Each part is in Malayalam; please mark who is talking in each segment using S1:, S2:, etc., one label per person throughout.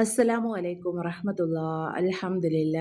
S1: അസ്സലാമു അലൈക്കും വറഹമത്തുള്ള. അൽഹംദുലില്ല.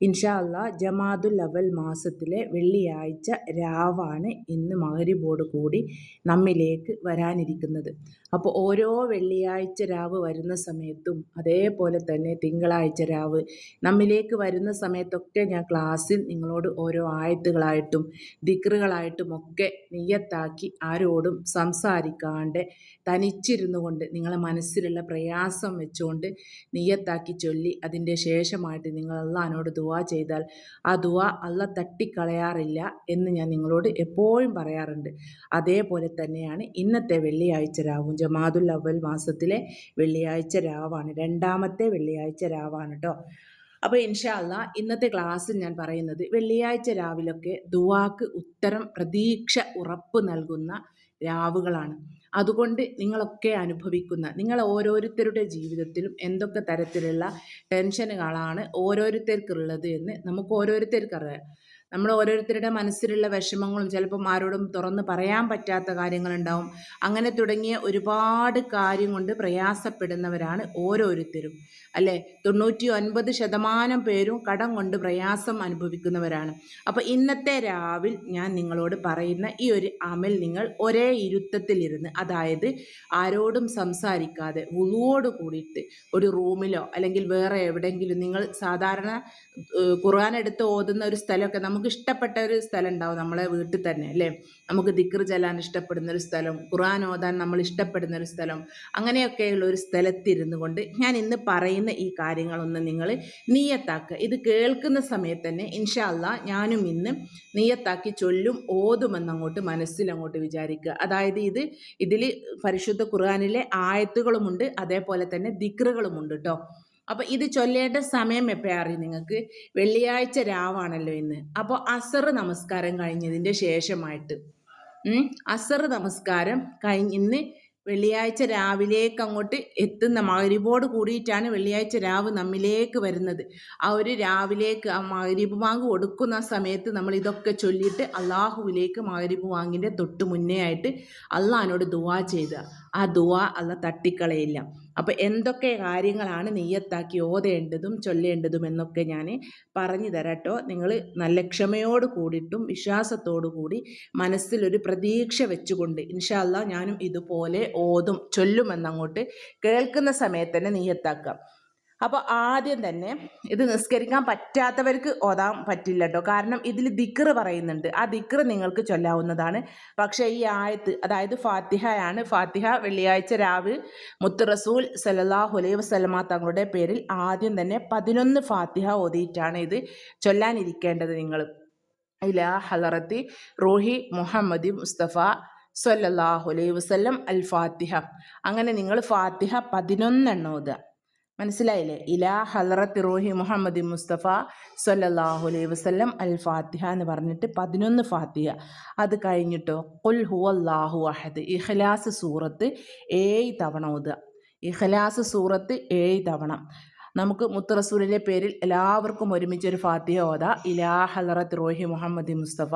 S1: ഇൻഷാ അല്ലാ ജമാദുൽ അവൽ മാസത്തിലെ വെള്ളിയാഴ്ച രാവാണ് ഇന്ന് മകരിബോട് കൂടി നമ്മിലേക്ക് വരാനിരിക്കുന്നത്. അപ്പോൾ ഓരോ വെള്ളിയാഴ്ച രാവ് വരുന്ന സമയത്തും അതേപോലെ തന്നെ തിങ്കളാഴ്ച രാവ് നമ്മിലേക്ക് വരുന്ന സമയത്തൊക്കെ ഞാൻ ക്ലാസ്സിൽ നിങ്ങളോട് ഓരോ ആയത്തുകളായിട്ടും ദിക്റുകളായിട്ടും ഒക്കെ നിയത്താക്കി ആരോടും സംസാരിക്കാണ്ട് തനിച്ചിരുന്നു കൊണ്ട് നിങ്ങളെ മനസ്സിലുള്ള പ്രയാസം വെച്ചുകൊണ്ട് നിയത്താക്കി ചൊല്ലി അതിന്റെ ശേഷമായിട്ട് നിങ്ങൾ അള്ളഹാനോട് ദുവാ ചെയ്താൽ ആ ദുവാ അള്ള തട്ടിക്കളയാറില്ല എന്ന് ഞാൻ നിങ്ങളോട് എപ്പോഴും പറയാറുണ്ട്. അതേപോലെ തന്നെയാണ് ഇന്നത്തെ വെള്ളിയാഴ്ച രാവും ജമാദുൽ അവൽ മാസത്തിലെ വെള്ളിയാഴ്ച രാവാണ്. രണ്ടാമത്തെ വെള്ളിയാഴ്ച രാവാണ് കേട്ടോ അപ്പോൾ ഇൻഷാല്ല ഇന്നത്തെ ക്ലാസ്സിൽ ഞാൻ പറയുന്നത് വെള്ളിയാഴ്ച രാവിലൊക്കെ ദുവാക്ക് ഉത്തരം പ്രതീക്ഷ ഉറപ്പ് നൽകുന്ന രാവുകളാണ്. അതുകൊണ്ട് നിങ്ങളൊക്കെ അനുഭവിക്കുന്ന നിങ്ങൾ ഓരോരുത്തരുടെ ജീവിതത്തിലും എന്തൊക്കെ തരത്തിലുള്ള ടെൻഷനുകളാണ് ഓരോരുത്തർക്കുള്ളത് എന്ന് നമുക്ക് ഓരോരുത്തർക്കറിയാം. നമ്മൾ ഓരോരുത്തരുടെ മനസ്സിലുള്ള വിഷമങ്ങളും ചിലപ്പം ആരോടും തുറന്ന് പറയാൻ പറ്റാത്ത കാര്യങ്ങളുണ്ടാവും. അങ്ങനെ തുടങ്ങിയ ഒരുപാട് കാര്യം കൊണ്ട് പ്രയാസപ്പെടുന്നവരാണ് ഓരോരുത്തരും. അല്ലേ? തൊണ്ണൂറ്റി ഒൻപത് ശതമാനം പേരും കടം കൊണ്ട് പ്രയാസം അനുഭവിക്കുന്നവരാണ്. അപ്പോൾ ഇന്നത്തെ രാവിൽ ഞാൻ നിങ്ങളോട് പറയുന്ന ഈ ഒരു അമൽ നിങ്ങൾ ഒരേ ഇരുത്തത്തിലിരുന്ന് അതായത് ആരോടും സംസാരിക്കാതെ ഉളുവോട് കൂടിയിട്ട് ഒരു റൂമിലോ അല്ലെങ്കിൽ വേറെ എവിടെയെങ്കിലും നിങ്ങൾ സാധാരണ ഖുർആൻ എടുത്ത് ഓതുന്ന ഒരു സ്ഥലമൊക്കെ നമുക്ക് ഇഷ്ടപ്പെട്ട ഒരു സ്ഥലം ഉണ്ടാവും നമ്മളെ വീട്ടിൽ തന്നെ അല്ലേ? നമുക്ക് ദിക്ർ ചെല്ലാൻ ഇഷ്ടപ്പെടുന്ന ഒരു സ്ഥലം ഖുർആൻ ഓതാൻ നമ്മൾ ഇഷ്ടപ്പെടുന്ന ഒരു സ്ഥലം അങ്ങനെയൊക്കെയുള്ള ഒരു സ്ഥലത്തിരുന്നു കൊണ്ട് ഞാൻ ഇന്ന് പറയുന്ന ഈ കാര്യങ്ങളൊന്ന് നിങ്ങൾ നീയത്താക്കുക. ഇത് കേൾക്കുന്ന സമയത്ത് തന്നെ ഇൻഷാല്ല ഞാനും ഇന്ന് നീയത്താക്കി ചൊല്ലും ഓതുമെന്നങ്ങോട്ട് മനസ്സിലങ്ങോട്ട് വിചാരിക്കുക. അതായത് ഇത് ഇതിൽ പരിശുദ്ധ ഖുർആാനിലെ ആയത്തുകളുമുണ്ട് അതേപോലെ തന്നെ ദിക്റുകളുമുണ്ട് കേട്ടോ അപ്പോൾ ഇത് ചൊല്ലേണ്ട സമയം എപ്പോഴാണ് അറിയും നിങ്ങൾക്ക്? വെള്ളിയാഴ്ച രാവാണല്ലോ ഇന്ന്. അപ്പോൾ അസർ നമസ്കാരം കഴിഞ്ഞതിന്റെ ശേഷമായിട്ട്. അസർ നമസ്കാരം കഴിഞ്ഞ് ഇന്ന് വെള്ളിയാഴ്ച രാവിലേക്ക് അങ്ങോട്ട് എത്തുന്ന മകരിബോട് കൂടിയിട്ടാണ് വെള്ളിയാഴ്ച രാവ് നമ്മിലേക്ക് വരുന്നത്. ആ ഒരു രാവിലേക്ക് ആ മകരിബ് വാങ്ക് കൊടുക്കുന്ന സമയത്ത് നമ്മൾ ഇതൊക്കെ ചൊല്ലിയിട്ട് അള്ളാഹുവിലേക്ക് മകരിബ് വാങ്ങിന്റെ തൊട്ട് മുന്നേ ആയിട്ട് അള്ളഹാനോട് ദുവാ ചെയ്ത. ആ ദുവാ അല്ല തട്ടിക്കളയില്ല. അപ്പോൾ എന്തൊക്കെ കാര്യങ്ങളാണ് നെയ്യത്താക്കി ഓതേണ്ടതും ചൊല്ലേണ്ടതും എന്നൊക്കെ ഞാൻ പറഞ്ഞു തരട്ടോ. നിങ്ങൾ നല്ല ക്ഷമയോട് കൂടിയിട്ടും വിശ്വാസത്തോടു കൂടി മനസ്സിലൊരു പ്രതീക്ഷ വെച്ചുകൊണ്ട് ഇൻഷാല്ല ഞാനും ഇതുപോലെ ഓതും ചൊല്ലുമെന്നങ്ങോട്ട് കേൾക്കുന്ന സമയത്ത് തന്നെ നെയ്യത്താക്കാം. അപ്പോൾ ആദ്യം തന്നെ ഇത് നിസ്കരിക്കാൻ പറ്റാത്തവർക്ക് ഓതാൻ പറ്റില്ല കേട്ടോ കാരണം ഇതിൽ ദിക്ർ പറയുന്നുണ്ട്. ആ ദിക്ർ നിങ്ങൾക്ക് ചൊല്ലാവുന്നതാണ്. പക്ഷേ ഈ ആയത്ത് അതായത് ഫാത്തിഹയാണ്. ഫാത്തിഹ വെള്ളിയാഴ്ച രാവ് മുത്ത് റസൂൽ സലല്ലാഹു അലൈഹി വസ്ലമ തങ്ങളുടെ പേരിൽ ആദ്യം തന്നെ പതിനൊന്ന് ഫാത്തിഹ ഓതിയിട്ടാണ് ഇത് ചൊല്ലാനിരിക്കേണ്ടത് നിങ്ങൾ ഇല ഹലറത്തി റോഹി മുഹമ്മദി മുസ്തഫ സല്ലല്ലാഹു അലൈഹി വസ്ലം അൽ ഫാത്തിഹ. അങ്ങനെ നിങ്ങൾ ഫാത്തിഹ പതിനൊന്നെണ്ണം ഓതുക മനസ്സിലായില്ലേ? ഇലാ ഹലറത്ത് റോഹി മുഹമ്മദ് മുസ്തഫ സൊല്ലാഹു അലൈഹി വസ്ലം അൽ ഫാത്തിഹ എന്ന് പറഞ്ഞിട്ട് പതിനൊന്ന് ഫാത്തിഹ. അത് കഴിഞ്ഞിട്ടോ? കുൽ ഹുവല്ലാഹു അഹദ്. ഇഖ്ലാസ് സൂറത്ത് ഏഴ് തവണ ഓതുക. ഇഖ്ലാസ് സൂറത്ത് ഏഴ് തവണ. നമുക്ക് മുത്തറസൂലിന്റെ പേരിൽ എല്ലാവർക്കും ഒരുമിച്ച് ഒരു ഫാത്തിഹ ഓത. ഇലാ ഹലറത്ത് റോഹി മുഹമ്മദ് മുസ്തഫ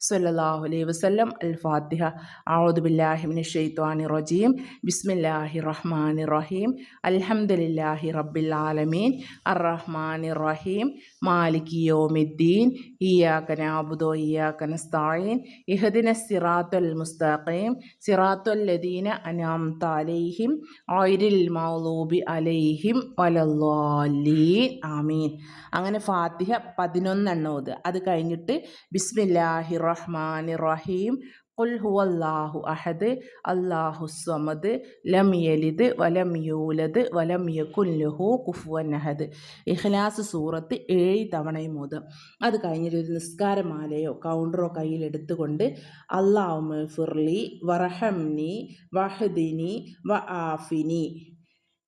S1: സല്ലാഹു അലൈഹി വസ്ലം അൽ ഫാത്തിഹ. ആവുദ് ബില്ലാഹിമിൻ ഷെയ്ത്വാനി റജീം. ബിസ്മില്ലാഹി റഹ്മാനി റഹീം. അൽഹംദുലില്ലാഹി റബ്ബിൽ ആലമീൻ. അർ റഹ്മാനി റഹീം. മാലിക് യോമിദ്ദീൻ. ഇയാക്ക നാബുദോ ഇയാക്ക നസ്തായീൻ ഇഹദിന സിറാത്തുൽ മുസ്തഖീം. സിറാത്തുൽ ലദീന അനാം അലൈഹിം. ഓയിരിൽ മൗലൂബി അലൈഹിം. വലല്ലോ ദ്വാലീൻ ആമീൻ. അങ്ങനെ ഫാത്തിഹ പതിനൊന്നെണ്ണം ഓത്. അത് കഴിഞ്ഞിട്ട് ബിസ്മില്ലാഹി റഹ്മാൻ റഹീം. ഖുൽ ഹുവല്ലാഹു അഹദ് അല്ലാഹു സ്വമദ് ലം യലിദ് വലം യൂലദ് വലം യകുല്ലഹു കുഫുവൻ അഹദ്. ഇഖ്ലാസ് സൂറത്ത് ഏഴ് തവണയും ഓത്. അത് കഴിഞ്ഞിട്ട് ഒരു നിസ്കാരമാലയോ കൗണ്ടറോ കയ്യിൽ എടുത്തുകൊണ്ട് അള്ളാഹു ഫിർലി വറഹംനി വഹദിനി വ ആഫിനി.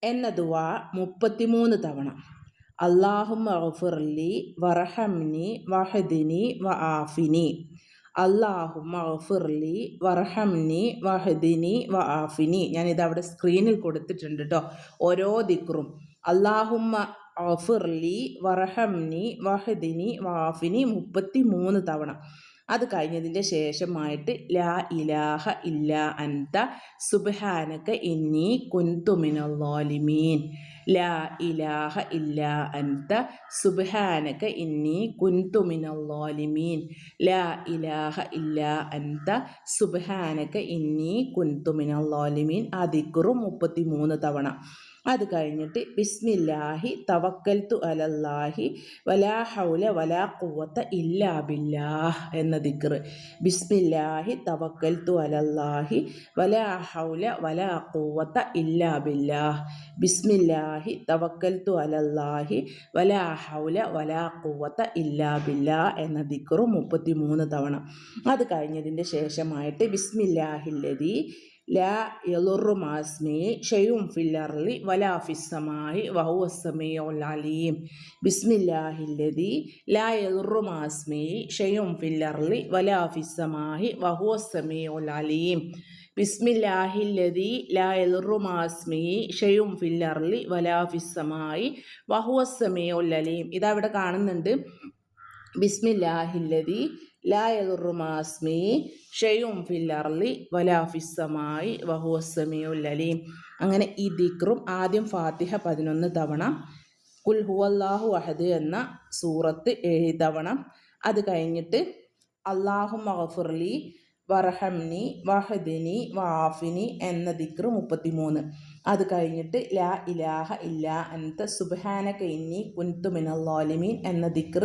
S1: എന്ന ദുവാ മുപ്പത്തിമൂന്ന് തവണ. അള്ളാഹു ഗഫുർലി വറഹംനി വഹദിനി വ ആഫിനി അള്ളാഹു ഗഫുർലി വറഹംനി വഹദിനി വ ആഫിനി ഞാനിത് അവിടെ സ്ക്രീനിൽ കൊടുത്തിട്ടുണ്ട് കേട്ടോ ഓരോ ദിക്റും. അള്ളാഹുമ്മ ഗഫുർലി വറഹംനി വഹദിനി വാഫിനി മുപ്പത്തി മൂന്ന് തവണ. അത് കഴിഞ്ഞതിന്റെ ശേഷമായിട്ട് ലാ ഇലാഹ ഇല്ല അന്ത സുബാനക്ക ഇന്നി കുന്തുമിനോലിമീൻ ലാ ഇലാഹ ഇല്ല അന്ത സുബ്ഹാനക ഇന്നി ളാലിമീൻ ലാ ഇലാഹ ഇല്ല അന്ത സുബ്ഹാനക ഇന്നി കുൻതു അതിക്കുറും മുപ്പത്തി മൂന്ന് തവണ. അത് കഴിഞ്ഞിട്ട് ബിസ്മില്ലാഹി തവക്കൽത്തു അലല്ലാഹി വലാ ഹൗല വലാ കുവത്ത ഇല്ലാ ബില്ലാഹ് എന്ന ദിക്ർ. ബിസ്മില്ലാഹി തവക്കൽത്തു അലല്ലാഹി വലാ ഹൗല വലാ കുവത്ത ഇല്ലാ ബില്ലാഹ്. ബിസ്മില്ലാഹി തവക്കൽത്തു അലല്ലാഹി വലാ ഹൗല വലാ കുവത്ത ഇല്ലാ ബില്ലാഹ് എന്ന ദിക്റും മുപ്പത്തി മൂന്ന് തവണ. അത് കഴിഞ്ഞതിന്റെ ശേഷമായിട്ട് ബിസ്മില്ലാഹില്ലതി ലാ യളുറു മാസ്മി ഷെയ്യും ഫില്ലർലി വലാഫിസമായി വഹുവസമിയോലാലിയും ബിസ്മില്ലാഹില്ലതി ലാ യളുറു മാസ്മി ഷെയ്യും ഫില്ലർലി വലാഫിസമായി വഹുവസമിയോലാലിയും ബിസ്മില്ലാഹില്ലതി ലാ യളുറു മാസ്മി ഷെയ്യും ഫില്ലർലി വലാഫിസമായി ഫിസ്സമായി ഇതവിടെ കാണുന്നുണ്ട്. ബിസ്മില്ലാഹില്ലതി ലാ യദുറുമാസ്മി ഷെയും ഫിൽ അർലി വലാ ഫിസ്സമായി വഹുവസ്സമിയുൽ അലീം. അങ്ങനെ ഈ ദിക്റും ആദ്യം ഫാത്തിഹ പതിനൊന്ന് തവണ കുൽ ഹുവല്ലാഹു അഹദ് എന്ന സൂറത്ത് ഏഴ് തവണ. അത് കഴിഞ്ഞിട്ട് അള്ളാഹു മഹഫുർലി വർഹംനി വഹദിനി വാഫിനി എന്ന ദിക്റ് മുപ്പത്തിമൂന്ന്. അത് കഴിഞ്ഞിട്ട് ലാ ഇലാഹ ഇല്ലാ അൻത സുബ്ഹാനക ഇന്നി കുൻതു എന്ന ദിക്ർ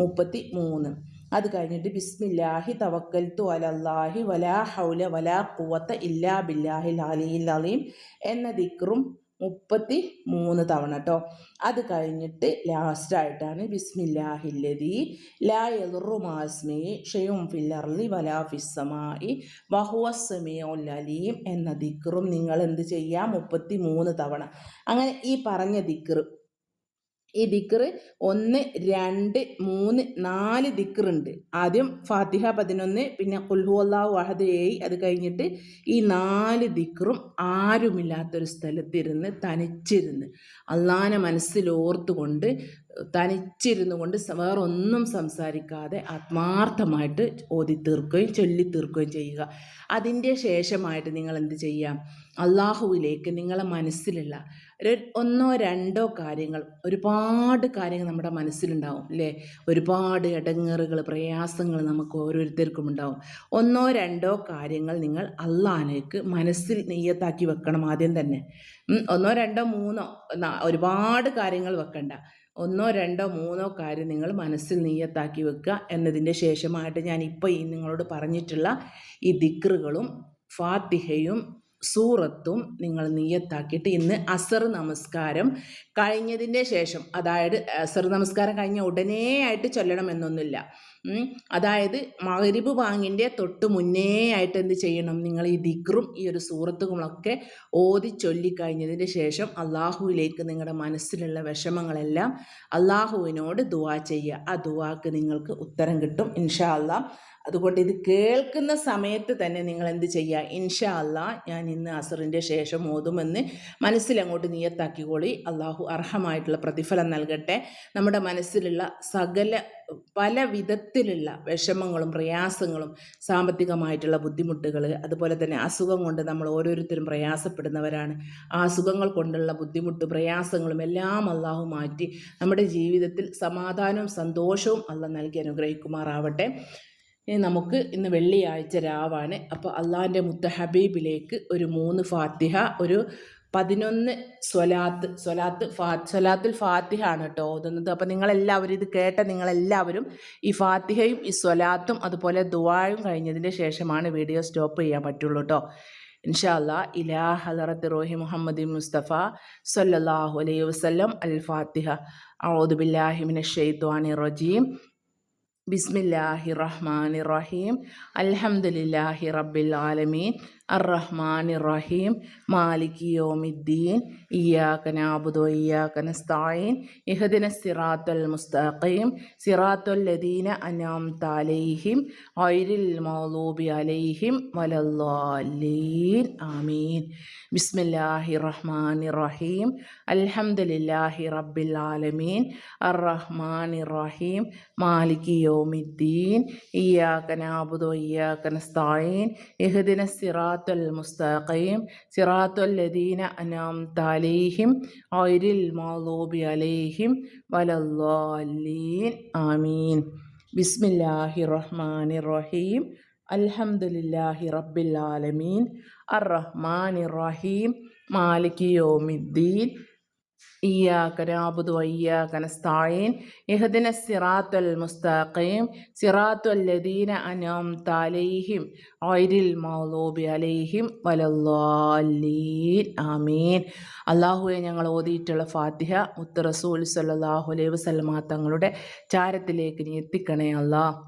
S1: മുപ്പത്തി മൂന്ന് അത് കഴിഞ്ഞിട്ട് ബിസ്മില്ലാഹി തവക്കൽത്തു അലല്ലാഹി വലാ ഹൗല വലാ കുവത്ത ഇല്ലാ ബില്ലാഹി ലാലിയിൽ അലീം എന്ന ദിക്റും മുപ്പത്തി മൂന്ന് തവണ കേട്ടോ അത് കഴിഞ്ഞിട്ട് ലാസ്റ്റായിട്ടാണ് ബിസ്മില്ലാഹില്ലതി ലാ യദുറുമാസ്മി ഷെയും ഫില്ലർലി വലാ ഫിസ്സമായി വഹുവസ്സമിയുൽ അലീം എന്ന ദിക്റും നിങ്ങൾ എന്ത് ചെയ്യാം? മുപ്പത്തി മൂന്ന് തവണ. അങ്ങനെ ഈ പറഞ്ഞ ദിക്റ് ഈ ദിക്കർ ഒന്ന് രണ്ട് മൂന്ന് നാല് ദിക്കറുണ്ട് ആദ്യം ഫാത്തിഹ പതിനൊന്ന് പിന്നെ കുൽഹു അഹദ് ഏഴ്. അത് കഴിഞ്ഞിട്ട് ഈ നാല് ദിക്കറും ആരുമില്ലാത്തൊരു സ്ഥലത്തിരുന്ന് തനിച്ചിരുന്ന് അള്ളാനെ മനസ്സിലോർത്തുകൊണ്ട് തനിച്ചിരുന്നു കൊണ്ട് വേറൊന്നും സംസാരിക്കാതെ ആത്മാർത്ഥമായിട്ട് ഓതി തീർക്കുകയും ചൊല്ലി തീർക്കുകയും ചെയ്യുക. അതിന്റെ ശേഷമായിട്ട് നിങ്ങൾ എന്ത് ചെയ്യുക അള്ളാഹുവിലേക്ക് നിങ്ങളെ മനസ്സിലുള്ള ഒന്നോ രണ്ടോ കാര്യങ്ങൾ ഒരുപാട് കാര്യങ്ങൾ നമ്മുടെ മനസ്സിലുണ്ടാവും അല്ലേ? ഒരുപാട് ഇടങ്ങേറുകൾ പ്രയാസങ്ങൾ നമുക്ക് ഓരോരുത്തർക്കും ഉണ്ടാവും. ഒന്നോ രണ്ടോ കാര്യങ്ങൾ നിങ്ങൾ അള്ളാനേക്ക് മനസ്സിൽ നെയ്യത്താക്കി വെക്കണം ആദ്യം തന്നെ. ഒന്നോ രണ്ടോ മൂന്നോ ഒരുപാട് കാര്യങ്ങൾ വെക്കണ്ട. ഒന്നോ രണ്ടോ മൂന്നോ കാര്യം നിങ്ങൾ മനസ്സിൽ നീയത്താക്കി വെക്കുക എന്നതിന്റെ ശേഷമായിട്ട് ഞാൻ ഇപ്പോൾ ഈ നിങ്ങളോട് പറഞ്ഞിട്ടുള്ള ഈ ദിക്റുകളും ഫാത്തിഹയും സൂറത്തും നിങ്ങൾ നീയത്താക്കിയിട്ട് ഇന്ന് അസർ നമസ്കാരം കഴിഞ്ഞതിന്റെ ശേഷം അതായത് അസർ നമസ്കാരം കഴിഞ്ഞ ഉടനെ ആയിട്ട് ചൊല്ലണമെന്നൊന്നുമില്ല. അതായത് മകരിബ് വാങ്ങിന്റെ തൊട്ട് മുന്നേ ആയിട്ട് എന്ത് ചെയ്യണം? നിങ്ങൾ ഈ ദിക്റും ഈ ഒരു സൂറത്തുകളൊക്കെ ഓതി ചൊല്ലിക്കഴിഞ്ഞതിന് ശേഷം അള്ളാഹുവിലേക്ക് നിങ്ങളുടെ മനസ്സിലുള്ള വിഷമങ്ങളെല്ലാം അള്ളാഹുവിനോട് ദുവാ ചെയ്യുക. ആ ദുവാക്ക് നിങ്ങൾക്ക് ഉത്തരം കിട്ടും ഇൻഷാ അള്ളാഹ് അതുകൊണ്ട് ഇത് കേൾക്കുന്ന സമയത്ത് തന്നെ നിങ്ങൾ എന്ത് ചെയ്യുക? ഇൻഷാ അല്ലാ ഞാൻ ഇന്ന് അസറിന്റെ ശേഷം ഓതുമെന്ന് മനസ്സിലങ്ങോട്ട് നിയത്താക്കിക്കോളി. അള്ളാഹു അർഹമായിട്ടുള്ള പ്രതിഫലം നൽകട്ടെ. നമ്മുടെ മനസ്സിലുള്ള സകല പല വിധത്തിലുള്ള വിഷമങ്ങളും പ്രയാസങ്ങളും സാമ്പത്തികമായിട്ടുള്ള ബുദ്ധിമുട്ടുകൾ അതുപോലെ തന്നെ അസുഖം കൊണ്ട് നമ്മൾ ഓരോരുത്തരും പ്രയാസപ്പെടുന്നവരാണ്. ആ അസുഖങ്ങൾ കൊണ്ടുള്ള ബുദ്ധിമുട്ട് പ്രയാസങ്ങളും എല്ലാം അള്ളാഹു മാറ്റി നമ്മുടെ ജീവിതത്തിൽ സമാധാനവും സന്തോഷവും അല്ല നൽകി അനുഗ്രഹിക്കുമാറാവട്ടെ. ഇനി നമുക്ക് ഇന്ന് വെള്ളിയാഴ്ച രാവാണ്. അപ്പോൾ അള്ളാഹിന്റെ മുത്തഹബീബിലേക്ക് ഒരു മൂന്ന് ഫാത്തിഹ ഒരു പതിനൊന്ന് സ്വലാത്ത് സ്വലാത്ത് ഫാ സ്വലാത്തിൽ ഫാത്തിഹ ആണ് കേട്ടോ ഓതുന്നത്. അപ്പോൾ നിങ്ങളെല്ലാവരും ഇത് കേട്ട നിങ്ങളെല്ലാവരും ഈ ഫാത്തിഹയും ഈ സ്വലാത്തും അതുപോലെ ദുവായും കഴിഞ്ഞതിന്റെ ശേഷമാണ് വീഡിയോ സ്റ്റോപ്പ് ചെയ്യാൻ പറ്റുള്ളൂ കേട്ടോ. ഇൻഷാല്ല ഇലാ ഹലറത്ത് റോഹി മുഹമ്മദ് മുസ്തഫ സല്ലാഹു അലൈഹി വസ്ലം അൽ ഫാത്തിഹ. ഔദു ബില്ലാഹി മിനശ് റജീം. ബിസ്മില്ലാഹി റഹ്മാൻ റഹീം അൽഹംദുലില്ലാഹി റബ്ബിൽ ആലമീൻ. അർറഹ്മാൻ റഹീം മാലിക് യോമിദ്ദീൻ. ഇയ്യാക നാബുദു ഇയ്യാക നസ്തഈൻ ഇഹ്ദിന സിറാത്തുൽ മുസ്തഖീം. സിറാത്തുൽ ലദീന അനാം താലൈഹിം ഐരിൽ മൗലൂബി അലൈഹിം. വലദ്ദാലീൻ. ആമീൻ. ബിസ്മില്ലാഹി റഹ്മാൻ റഹീം അൽഹംദുലില്ലാഹി റബ്ബിൽ ആലമീൻ. അർറഹ്മാൻ റഹീം മാലിക് യോമിദ്ദീൻ. ഇയ്യാക നാബുദു ഇയ്യാക നസ്തഈൻ ഇഹ്ദിന സിറാത്ത് സിറാത്തുൽ മുസ്തഖീം സിറാത്തുൽ ലദീന അൻഅംത അലൈഹിം ഗൈറിൽ മഗ്ദൂബി അലൈഹിം വലദ്ദാലീൻ ആമീൻ. ബിസ്മില്ലാഹി റഹ്മാൻ റഹീം അൽഹംദുലില്ലാഹി റബ്ബിൽ ആലമീൻ. അർ റഹ്മാൻ റഹീം മാലിക് യൗമിദ്ദീൻ. അള്ളാഹുവെ ഞങ്ങൾ ഓതിയിട്ടുള്ള ഫാത്തിഹ മുത്തറസൂൽ സല്ലല്ലാഹു അലൈഹി വസല്ലമ തങ്ങളുടെ ചാരത്തിലേക്ക് നീ എത്തിക്കണേ അല്ലാഹ്.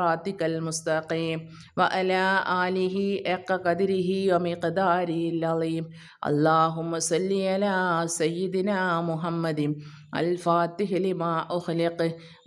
S1: المستقيم وعلى آله حق قدره ومقداره العظيم اللهم صل على سيدنا محمد الفاتح لما أخلق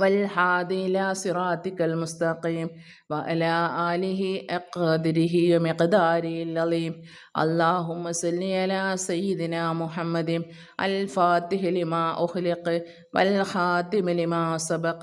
S1: والهادي إلى صراطك المستقيم وعلى آله أقدره ومقداره العظيم اللهم صل على سيدنا محمد الفاتح لما أخلق والخاتم لما سبق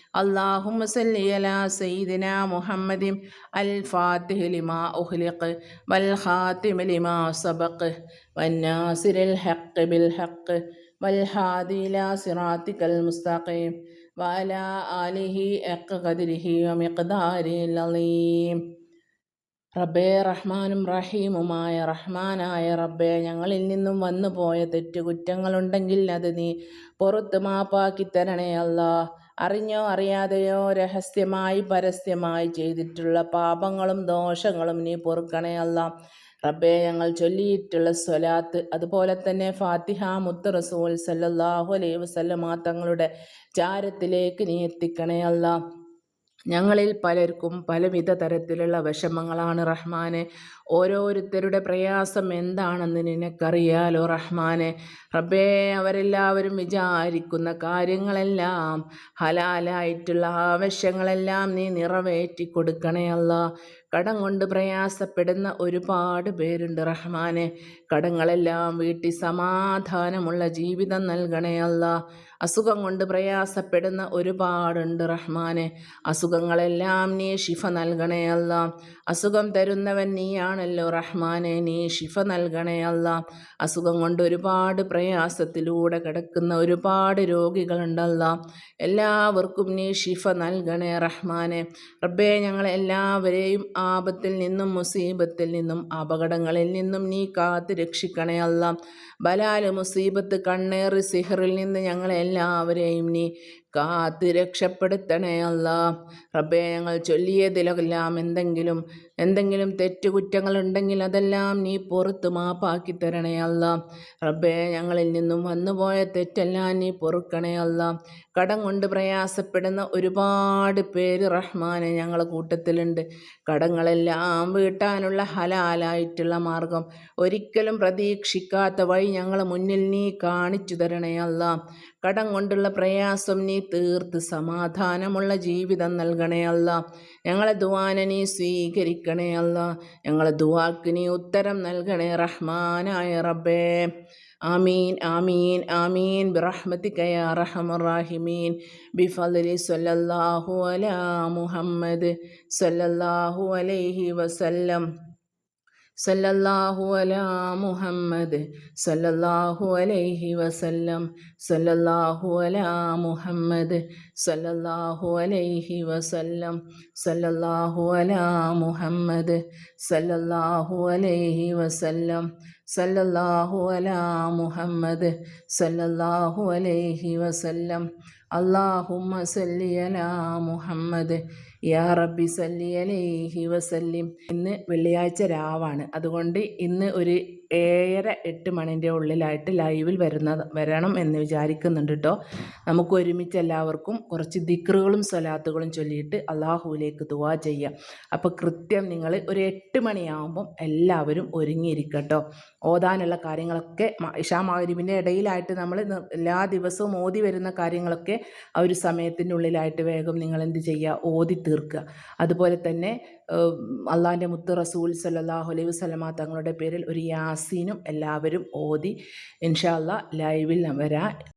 S1: اللهم صل على سيدنا محمد الفاتح لما أخلق والخاتم لما سبق والناصر الحق بالحق والهادي إلى صراطك المستقيم وعلى آله حق قدره ومقداره العظيم റബ്ബേ റഹ്മാനും റഹീമുമായ റഹ്മാനായ റബ്ബേ ഞങ്ങളിൽ നിന്നും വന്നു പോയ തെറ്റുകുറ്റങ്ങളുണ്ടെങ്കിൽ അത് നീ പുറത്ത് മാപ്പാക്കി തരണേ അല്ലാ അറിഞ്ഞോ അറിയാതെയോ രഹസ്യമായി പരസ്യമായി ചെയ്തിട്ടുള്ള പാപങ്ങളും ദോഷങ്ങളും നീ പൊറുക്കണേ അല്ല. റബ്ബെ ഞങ്ങൾ ചൊല്ലിയിട്ടുള്ള സ്വലാത്ത് അതുപോലെ തന്നെ ഫാത്തിഹ മുത്ത് റസൂൽ സല്ലാഹു അലൈ വസല്ലമ തങ്ങളുടെ ചാരത്തിലേക്ക് നീ എത്തിക്കണേ അല്ല. ഞങ്ങളിൽ പലർക്കും പലവിധ തരത്തിലുള്ള വിഷമങ്ങളാണ് റഹ്മാനെ. ഓരോരുത്തരുടെ പ്രയാസം എന്താണെന്ന് നിനക്കറിയാലോ റഹ്മാനെ? റബ്ബേ അവരെല്ലാവരും വിചാരിക്കുന്ന കാര്യങ്ങളെല്ലാം ഹലാലായിട്ടുള്ള ആവശ്യങ്ങളെല്ലാം നീ നിറവേറ്റി കൊടുക്കണേ അല്ല. കടം കൊണ്ട് പ്രയാസപ്പെടുന്ന ഒരുപാട് പേരുണ്ട് റഹ്മാനെ. കടങ്ങളെല്ലാം വീട്ടി സമാധാനമുള്ള ജീവിതം നൽകണേ അല്ല. അസുഖം കൊണ്ട് പ്രയാസപ്പെടുന്ന ഒരുപാടുണ്ട് റഹ്മാനെ. അസുഖങ്ങളെല്ലാം നീ ഷിഫ നൽകണേ അല്ല. അസുഖം തരുന്നവൻ നീയാണല്ലോ റഹ്മാനെ. നീ ഷിഫ നൽകണേ അല്ല. അസുഖം കൊണ്ട് ഒരുപാട് പ്രയാസത്തിലൂടെ കിടക്കുന്ന ഒരുപാട് രോഗികളുണ്ടല്ല. എല്ലാവർക്കും നീ ഷിഫ നൽകണേ റഹ്മാനെ. റബ്ബേ ഞങ്ങളെല്ലാവരെയും ആപത്തിൽ നിന്നും മുസീബത്തിൽ നിന്നും അപകടങ്ങളിൽ നിന്നും നീ കാത്ത് രക്ഷിക്കണേ അല്ല. ബലാൽ മുസീബത്ത് കണ്ണേറ് സിഹറിൽ നിന്ന് ഞങ്ങളെല്ലാവരെയും നീ കാത്ത് രക്ഷപ്പെടുത്തണേ അല്ല റബ്ബേ ഞങ്ങൾ ചൊല്ലിയതിലെല്ലാം എന്തെങ്കിലും എന്തെങ്കിലും തെറ്റുകുറ്റങ്ങളുണ്ടെങ്കിൽ അതെല്ലാം നീ പുറത്ത് മാപ്പാക്കി തരണേ അല്ല. റബ്ബേ ഞങ്ങളിൽ നിന്നും വന്നുപോയ തെറ്റെല്ലാം നീ പൊറുക്കണേ അല്ല. കടം കൊണ്ട് പ്രയാസപ്പെടുന്ന ഒരുപാട് പേര് റഹ്മാനെ ഞങ്ങളെ കൂട്ടത്തിലുണ്ട്. കടങ്ങളെല്ലാം വീട്ടാനുള്ള ഹലാലായിട്ടുള്ള മാർഗം. ഒരിക്കലും പ്രതീക്ഷിക്കാത്ത വഴി ഞങ്ങളെ മുന്നിൽ നീ കാണിച്ചു തരണേ അല്ല. കടം കൊണ്ടുള്ള പ്രയാസം നീ തീർത്ത് സമാധാനമുള്ള ജീവിതം നൽകണേ അല്ല. ഞങ്ങളെ ദ്വാന നീ സ്വീകരിക്കണേ. അല്ല. ഞങ്ങളെ ദുവാക്ക് നീ ഉത്തരം നൽകണേ റഹ്മാനായ റബ്ബേ. ആമീൻ ആമീൻ ആമീൻ. ബിറഹ്മത്തിക യാ അർഹമർ ബിഫലി അല അലാ മുഹമ്മദ് സല്ലല്ലാഹു അലൈഹി വസല്ലം. സല്ലല്ലാഹു അലാ മുഹമ്മദ് സല്ലല്ലാഹു അലൈഹി വസല്ലം സല്ലല്ലാഹു അലാ മുഹമ്മദ് സല്ലല്ലാഹു അലൈഹി വസല്ലം സല്ലല്ലാഹു അലാ മുഹമ്മദ് സല്ലല്ലാഹു അലൈഹി വസല്ലം സല്ലല്ലാഹു അലാ മുഹമ്മദ് സല്ലല്ലാഹു അലൈഹി വസല്ലം അല്ലാഹുമ്മ സല്ലി അലാ മുഹമ്മദ് യാ റബ്ബി സല്ലി അലൈഹി വസല്ലിം. ഇന്ന് വെള്ളിയാഴ്ച രാവാണ്. അതുകൊണ്ട് ഇന്ന് ഒരു ഏഴര എട്ട് മണിന്റെ ഉള്ളിലായിട്ട് ലൈവിൽ വരുന്ന വരണം എന്ന് വിചാരിക്കുന്നുണ്ട് കേട്ടോ നമുക്ക് ഒരുമിച്ച് എല്ലാവർക്കും കുറച്ച് ദിക്റുകളും സ്വലാത്തുകളും ചൊല്ലിയിട്ട് അള്ളാഹുവിലേക്ക് ദുവാ ചെയ്യാം. അപ്പോൾ കൃത്യം നിങ്ങൾ ഒരു എട്ട് മണിയാകുമ്പം എല്ലാവരും ഒരുങ്ങിയിരിക്കട്ടോ ഓതാനുള്ള കാര്യങ്ങളൊക്കെ ഇഷാ മഗ്രിബിന്റെ ഇടയിലായിട്ട് നമ്മൾ എല്ലാ ദിവസവും ഓതി വരുന്ന കാര്യങ്ങളൊക്കെ ആ ഒരു സമയത്തിന്റെ ഉള്ളിലായിട്ട് വേഗം നിങ്ങൾ എന്ത് ചെയ്യുക? ഓതി തീർക്കുക. അതുപോലെ തന്നെ അള്ളാഹിന്റെ മുത്ത് റസൂൽ സല്ലാഹു അലൈഹി വസ്ലമ തങ്ങളുടെ പേരിൽ ഒരു യാസീനും എല്ലാവരും ഓതി ഇൻഷാല്ല ലൈവിൽ വരാൻ